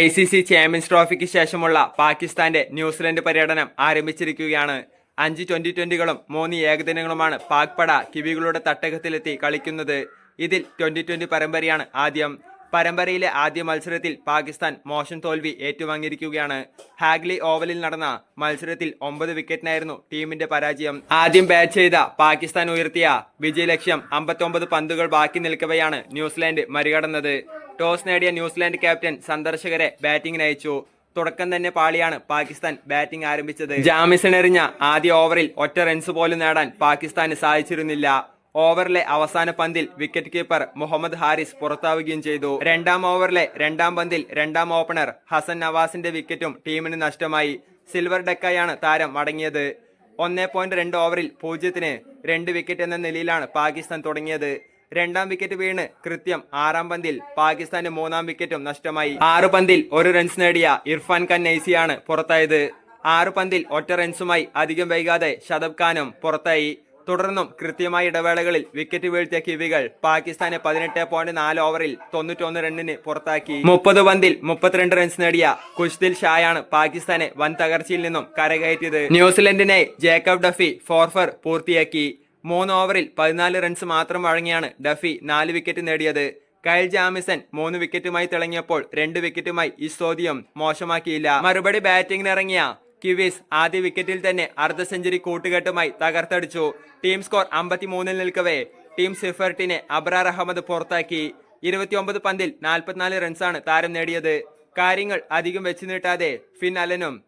I C C champions ട്രോഫിക്ക് ശേഷമുള്ള പാകിസ്ഥാന്റെ ന്യൂസിലൻഡ് പര്യടനം ആരംഭിച്ചിരിക്കുകയാണ്. അഞ്ച് ട്വന്റി ട്വന്റികളും മൂന്ന് ഏകദിനങ്ങളുമാണ് പാക് പട കിവികളുടെ തട്ടകത്തിലെത്തി കളിക്കുന്നത്. ഇതിൽ ട്വന്റി ട്വന്റി പരമ്പരയാണ് ആദ്യം. പരമ്പരയിലെ ആദ്യ മത്സരത്തിൽ പാകിസ്ഥാൻ മോശം തോൽവി ഏറ്റുവാങ്ങിയിരിക്കുകയാണ്. ഹാഗ്ലി ഓവലിൽ നടന്ന മത്സരത്തിൽ ഒമ്പത് വിക്കറ്റിനായിരുന്നു ടീമിന്റെ പരാജയം. ആദ്യം ബാറ്റ് ചെയ്ത പാകിസ്ഥാൻ ഉയർത്തിയ വിജയലക്ഷ്യം അമ്പത്തൊമ്പത് പന്തുകൾ ബാക്കി നിൽക്കവെയാണ് ന്യൂസിലാൻഡ് മറികടന്നത്. ടോസ് നേടിയ ന്യൂസിലാൻഡ് ക്യാപ്റ്റൻ സന്ദർശകരെ ബാറ്റിംഗിന് അയച്ചു. തുടക്കം തന്നെ പാളിയാണ് പാകിസ്ഥാൻ ബാറ്റിംഗ് ആരംഭിച്ചത്. ജാമിസൺ എറിഞ്ഞ ആദ്യ ഓവറിൽ ഒറ്റ റൺസ് പോലും നേടാൻ പാകിസ്ഥാന് സാധിച്ചിരുന്നില്ല. ഓവറിലെ അവസാന പന്തിൽ വിക്കറ്റ് കീപ്പർ മുഹമ്മദ് ഹാരിസ് പുറത്താവുകയും ചെയ്തു. രണ്ടാം ഓവറിലെ രണ്ടാം പന്തിൽ രണ്ടാം ഓപ്പണർ ഹസൻ നവാസിന്റെ വിക്കറ്റും ടീമിന് നഷ്ടമായി. സിൽവർ ഡെക്കായാണ് താരം മടങ്ങിയത്. ഒന്നേ പോയിന്റ് രണ്ട് ഓവറിൽ പൂജ്യത്തിന് രണ്ട് വിക്കറ്റ് എന്ന നിലയിലാണ് പാകിസ്ഥാൻ തുടങ്ങിയത്. രണ്ടാം വിക്കറ്റ് വീണ് കൃത്യം ആറാം പന്തിൽ പാകിസ്ഥാന് മൂന്നാം വിക്കറ്റും നഷ്ടമായി. ആറ് പന്തിൽ ഒരു റൺസ് നേടിയ ഇർഫാൻ ഖാൻ നൈസിയാണ് പുറത്തായത്. ആറ് പന്തിൽ ഒറ്റ റൺസുമായി അധികം വൈകാതെ ഷദബ് ഖാനും പുറത്തായി. തുടർന്നും കൃത്യമായ ഇടവേളകളിൽ വിക്കറ്റ് വീഴ്ത്തിയ കിവികൾ പാകിസ്ഥാനെ പതിനെട്ട് പോയിന്റ് നാല് ഓവറിൽ തൊണ്ണൂറ്റൊന്ന് റണ്ണിന് പുറത്താക്കി. മുപ്പത് പന്തിൽ മുപ്പത്തിരണ്ട് റൺസ് നേടിയ കുഷ്ദിൽ ഷായാണ് പാകിസ്ഥാനെ വൻ തകർച്ചയിൽ നിന്നും കരകയറ്റിയത്. ന്യൂസിലൻഡിനെ ജേക്കബ് ഡഫി ഫോർഫർ പൂർത്തിയാക്കി. മൂന്ന് ഓവറിൽ പതിനാല് റൺസ് മാത്രം വഴങ്ങിയാണ് ഡഫി നാല് വിക്കറ്റ് നേടിയത്. കയൽ ജാമിസൺ മൂന്ന് വിക്കറ്റുമായി തിളങ്ങിയപ്പോൾ രണ്ട് വിക്കറ്റുമായി ഇസോദിയം മോശമാക്കിയില്ല. മറുപടി ബാറ്റിംഗിനിറങ്ങിയ കിവീസ് ആദ്യ വിക്കറ്റിൽ തന്നെ അർദ്ധ സെഞ്ചുറി കൂട്ടുകെട്ടുമായി തകർത്തടിച്ചു ടീം സ്കോർ അമ്പത്തിമൂന്നിൽ നിൽക്കവേ ടീം സിഫർട്ടിനെ അബ്രാർ അഹമ്മദ് പുറത്താക്കി. ഇരുപത്തിയൊമ്പത് പന്തിൽ നാൽപ്പത്തിനാല് റൺസാണ് താരം നേടിയത്. കാര്യങ്ങൾ അധികം വെച്ചു നീട്ടാതെ ഫിൻ അലനും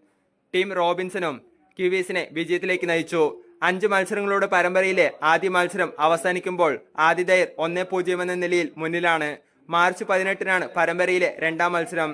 ടീം റോബിൻസണും കിവീസിനെ വിജയത്തിലേക്ക് നയിച്ചു. അഞ്ച് മത്സരങ്ങളുടെ പരമ്പരയിലെ ആദ്യ മത്സരം അവസാനിക്കുമ്പോൾ ആതിഥേയർ ഒന്നേ പൂജ്യം എന്ന നിലയിൽ മുന്നിലാണ്. മാർച്ച് പതിനെട്ടിനാണ് പരമ്പരയിലെ രണ്ടാം മത്സരം.